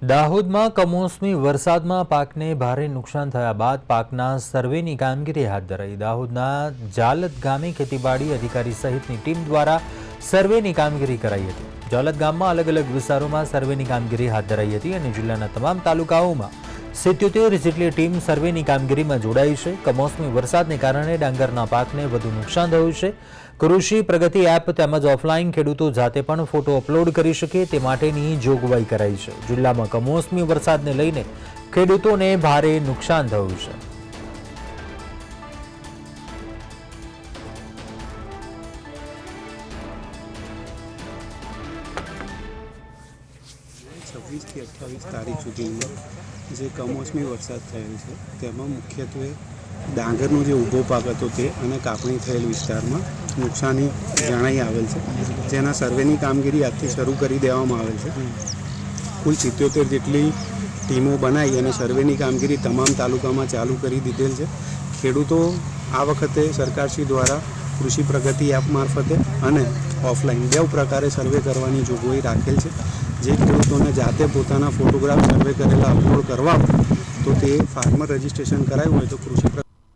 દાહોદમાં કમોસમી વરસાદમાં પાકને ભારે નુકસાન થયા બાદ પાકના સર્વેની કામગીરી હાથ ધરાઈ. દાહોદના જાલત ગામે ખેતીવાડી અધિકારી સહિતની ટીમ દ્વારા સર્વેની કામગીરી કરાઈ હતી. જાલત ગામમાં અલગ અલગ વિસ્તારોમાં સર્વેની કામગીરી હાથ ધરાઈ હતી અને જિલ્લાના તમામ તાલુકાઓમાં સિત્યોતેર જેટલી ટીમ સર્વેની કામગીરીમાં જોડાઈ છે. કમોસમી વરસાદને કારણે ડાંગરના પાકને વધુ નુકસાન થયું છે. કૃષિ પ્રગતિ એપ તેમજ ઓફલાઈન ખેડૂતો જાતે પણ ફોટો અપલોડ કરી શકે તે માટેની જોગવાઈ કરાઈ છે. જિલ્લામાં કમોસમી વરસાદને લઈને ખેડૂતોને ભારે નુકસાન થયું છે. છવ્વીસથી અઠ્યાવીસ તારીખ સુધીમાં જે કમોસમી વરસાદ થયેલ છે, તેમાં મુખ્યત્વે ડાંગરનો જે ઊભો પાક હતો તે અને કાપણી થયેલ વિસ્તારમાં નુકસાની જણાઈ આવેલ છે. જેના સર્વેની કામગીરી આજથી શરૂ કરી દેવામાં આવેલ છે. કુલ સિત્યોતેર જેટલી ટીમો બનાવી અને સર્વેની કામગીરી તમામ તાલુકામાં ચાલુ કરી દીધેલ છે. ખેડૂતો આ વખતે સરકારશ્રી દ્વારા કૃષિ પ્રગતિ એપ મારફતે અને ઓફલાઈન બે પ્રકારે સર્વે કરવાની જોગવાઈ રાખેલ છે. જે ખેડૂતોને જાતે પોતાના ફોટોગ્રાફ સર્વે કરેલા અપલોડ કરવા તો તે ફાર્મર રજિસ્ટ્રેશન કરાવ્યું હોય તો કૃષિ